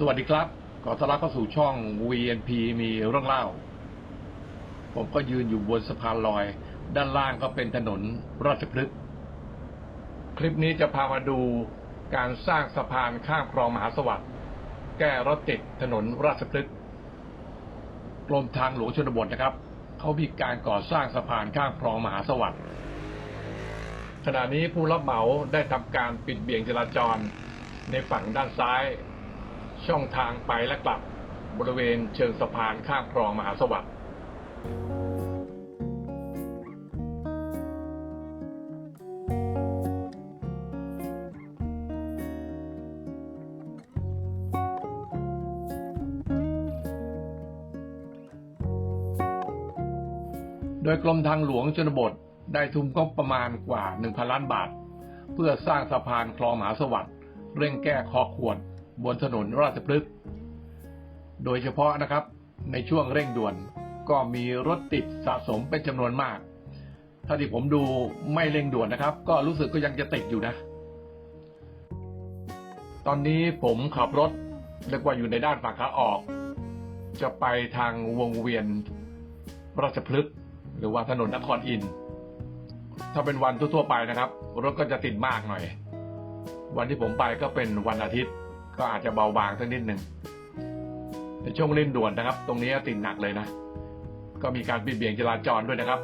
สวัสดีครับขอต้อนรับเข้าสู่ช่อง VNP มีเรื่องเล่า ผมก็ยืนอยู่บนสะพานลอย ด้านล่างก็เป็นถนนราชพฤกษ์คลิปนี้จะพามาดูการสร้างสะพานข้ามคลองมหาสวัสดิ์แก้รถติดถนนราชพฤกษ์กรมทางหลวงชนบทนะครับเขามีการก่อสร้างสะพานข้ามคลองมหาสวัสดิ์ขณะนี้ผู้รับเหมาได้ทำการปิดเบี่ยงจราจรในฝั่งด้านซ้าย ช่องทางไปและกลับบริเวณเชิงสะพานข้ามคลองมหาสวัสดิ์โดยกรมทางหลวงชนบทได้ทุ่มงบประมาณกว่า 1,000 ล้านบาท เพื่อสร้างสะพานคลองมหาสวัสดิ์เร่งแก้คอขวด บนถนนราชพฤกษ์โดยเฉพาะนะครับในช่วงเร่งด่วนก็มีรถติดสะสมเป็นจำนวนมาก ถ้าที่ผมดูไม่เร่งด่วนนะครับ ก็รู้สึกก็ยังจะติดอยู่นะ ตอนนี้ผมขับรถเรียกว่าอยู่ในด้านฝั่งขาออก จะไปทางวงเวียนราชพฤกษ์หรือว่าถนนนครอิน ถ้าเป็นวันทั่วๆไปนะครับ รถก็จะติดมากหน่อย วันที่ผมไปก็เป็นวันอาทิตย์ ก็อาจจะเบาบางสักนิดหนึ่งในช่วงเล่นด่วนนะครับ ตรงนี้ติดหนักเลยนะ ก็มีการปิดเบี่ยงจราจรด้วยนะครับ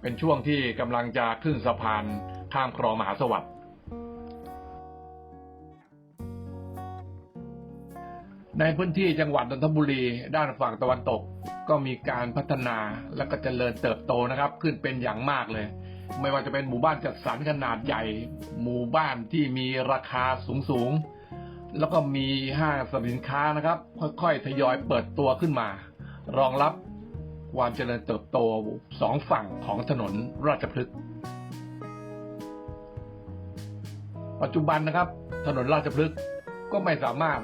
เป็นช่วงที่กำลังจะขึ้นสะพานข้ามคลองมหาสวัสดิ์ในพื้นที่จังหวัดนนทบุรี ด้านฝั่งตะวันตก ก็มีการพัฒนาและก็เจริญเติบโตนะครับ ขึ้นเป็นอย่างมากเลย ไม่ว่าจะเป็นหมู่บ้านจัดสรรขนาดใหญ่ หมู่บ้านที่มีราคาสูงสูงแล้วก็มีห้างสรรพสินค้านะครับ ค่อยๆ ทยอยเปิดตัวขึ้นมา รองรับความเจริญเติบโตสองฝั่งของถนนราชพฤกษ์ปัจจุบันนะครับ ถนนราชพฤกษ์ก็ไม่สามารถ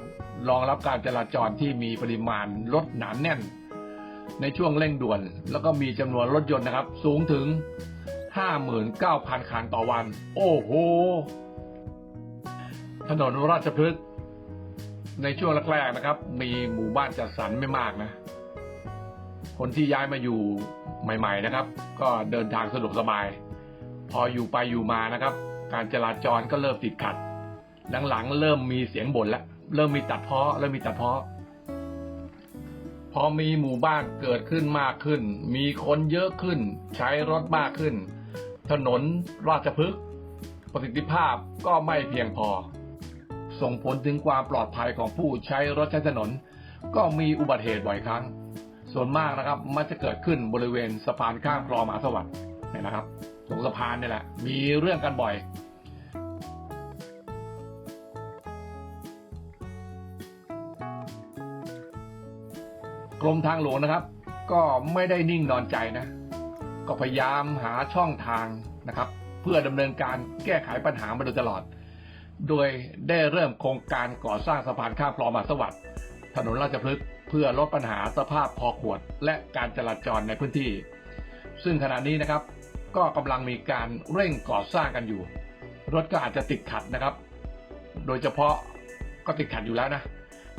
รองรับการจราจรที่มีปริมาณรถหนานแน่น ในช่วงเร่งด่วน แล้วก็มีจำนวนรถยนต์นะครับ สูงถึง 59,000 คันต่อวัน โอ้โห ถนนราชพฤกษ์ในช่วงแรกๆนะครับ มีหมู่บ้านจัดสรรไม่มากนะ คนที่ย้ายมาอยู่ใหม่ ๆนะครับ ก็เดินทางสะดวกสบาย พออยู่ไปอยู่มานะครับ การจราจรก็เริ่มติดขัด หลังๆ เริ่มมีเสียงบ่นแล้วเริ่มมีตัดเพ้อเริ่มมีตัดเพ้อพอมีหมู่บ้านเกิดขึ้นมากขึ้น มีคนเยอะขึ้น ใช้รถมากขึ้น ถนนราชพฤกษ์ประสิทธิภาพก็ไม่เพียงพอ ส่งผลถึงความปลอดภัยของผู้ใช้รถใช้ถนน ก็มีอุบัติเหตุบ่อยครั้ง ส่วนมากนะครับมันจะเกิดขึ้นบริเวณสะพานข้ามคลองมหาสวัสดิ์เนี่ยนะครับตรงสะพานนี่แหละ มีเรื่องกันบ่อยกรมทางหลวงนะครับ ก็ไม่ได้นิ่งนอนใจนะ ก็พยายามหาช่องทางนะครับ เพื่อดำเนินการแก้ไขปัญหามาโดยตลอด โดยได้เริ่มโครงการก่อสร้างสะพานข้ามคลองมาสวัสดิ์ถนนราชพฤกษ์เพื่อลดปัญหาสภาพคอขวด และการจราจรในพื้นที่ ซึ่งขณะนี้นะครับ ก็กำลังมีการเร่งก่อสร้างกันอยู่ รถก็อาจจะติดขัดนะครับ โดยเฉพาะก็ติดขัดอยู่แล้วนะ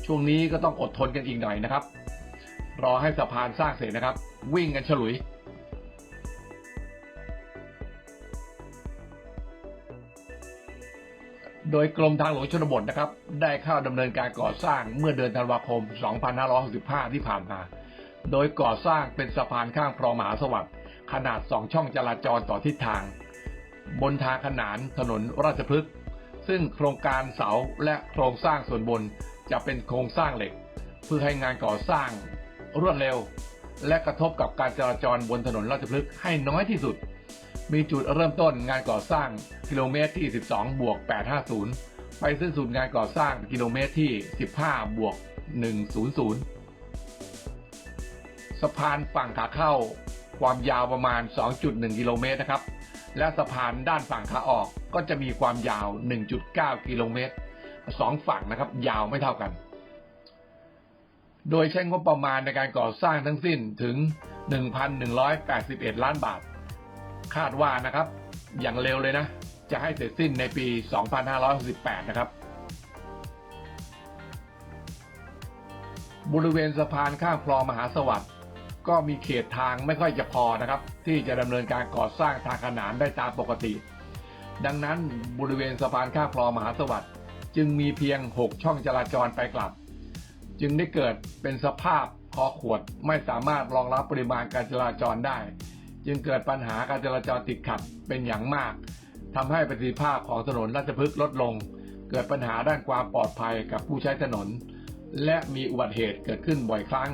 ช่วงนี้ก็ต้องอดทนกันอีกหน่อยนะครับ รอให้สะพานสร้างเสร็จนะครับ วิ่งกันฉลุย โดยกรมทางหลวงชนบทนะครับ ได้เข้าดำเนินการก่อสร้างเมื่อเดือนธันวาคม 2565 ที่ผ่านมา โดยก่อสร้างเป็นสะพานข้ามคลองมหาสวัสดิ์ขนาด 2 ช่องจราจรต่อทิศทาง บนทางขนานถนนราชพฤกษ์ซึ่งโครงการเสาและโครงสร้างส่วนบนจะเป็นโครงสร้างเหล็ก เพื่อให้งานก่อสร้างรวดเร็ว และกระทบกับการจราจรบนถนนราชพฤกษ์ให้น้อยที่สุด มีจุดเริ่มต้นงานก่อสร้างกิโลเมตรที่ 12 บวก 850 ไปสิ้นสุดงานก่อสร้างกิโลเมตรที่ 15 บวก 100 สะพานฝั่งขาเข้า ความยาวประมาณ 2.1 กิโลเมตรนะครับ และสะพานด้านฝั่งขาออกก็จะมีความยาว 1.9 กิโลเมตรสองฝั่งนะครับ ยาวไม่เท่ากัน โดยใช้งบประมาณในการก่อสร้างทั้งสิ้นถึง 1,181 ล้านบาท คาดว่านะครับ อย่างเร็วเลยนะ จะให้เสร็จสิ้นในปี 2568 นะครับ บริเวณสะพานข้ามคลองมหาสวัสดิ์ก็มีเขตทางไม่ค่อยจะพอนะครับ ที่จะดำเนินการก่อสร้างทางขนานได้ตามปกติ ดังนั้นบริเวณสะพานข้ามคลองมหาสวัสดิ์จึงมีเพียง 6 ช่องจราจรไปกลับ จึงได้เกิดเป็นสภาพคอขวดไม่สามารถรองรับปริมาณการจราจรได้ จึงเกิดปัญหาการจราจรติดขัดเป็นอย่างมากทำให้ประสิทธิภาพของถนนราชพฤกษ์ลดลง เกิดปัญหาด้านความปลอดภัยกับผู้ใช้ถนน และมีอุบัติเหตุเกิดขึ้นบ่อยครั้ง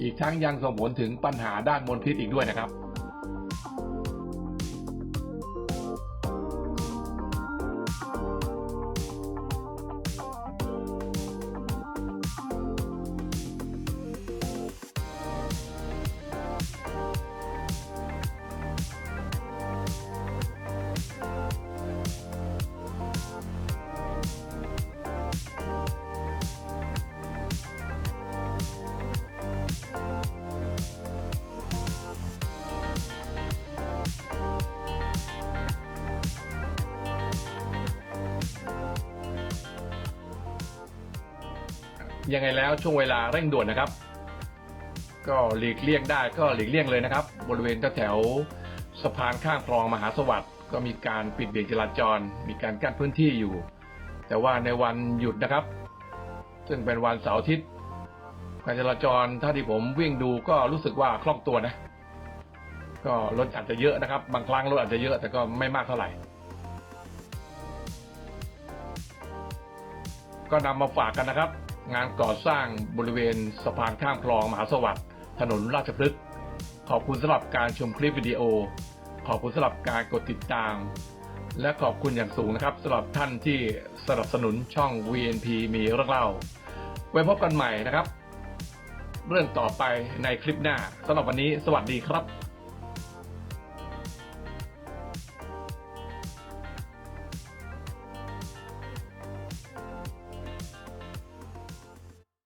อีกทั้งยังส่งผลถึงปัญหาด้านมลพิษอีกด้วยนะครับ ยังไงแล้วช่วงเวลาเร่งด่วนนะครับ ก็หลีกเลี่ยงได้ก็หลีกเลี่ยงเลยนะครับ บริเวณแถวสะพานข้ามคลองมหาสวัสดิ์ก็มีการปิดเบรกจราจร มีการกั้นพื้นที่อยู่ แต่ว่าในวันหยุดนะครับ ซึ่งเป็นวันเสาร์อาทิตย์การจราจรถ้าที่ผมวิ่งดูก็รู้สึกว่าคล่องตัวนะ ก็รถอาจจะเยอะนะครับ บางครั้งรถอาจจะเยอะแต่ก็ไม่มากเท่าไหร่ ก็นำมาฝากกันนะครับ งานก่อสร้างบริเวณสะพานข้ามคลองมหาสวัสดิ์ถนนราชพฤกษ์ขอบคุณสำหรับการชมคลิปวิดีโอ ขอบคุณสำหรับการกดติดตาม และขอบคุณอย่างสูงนะครับสำหรับท่านที่สนับสนุนช่อง VNP มีเรื่องเล่า ไว้พบกันใหม่นะครับ เรื่องต่อไปในคลิปหน้าสำหรับวันนี้ สวัสดีครับ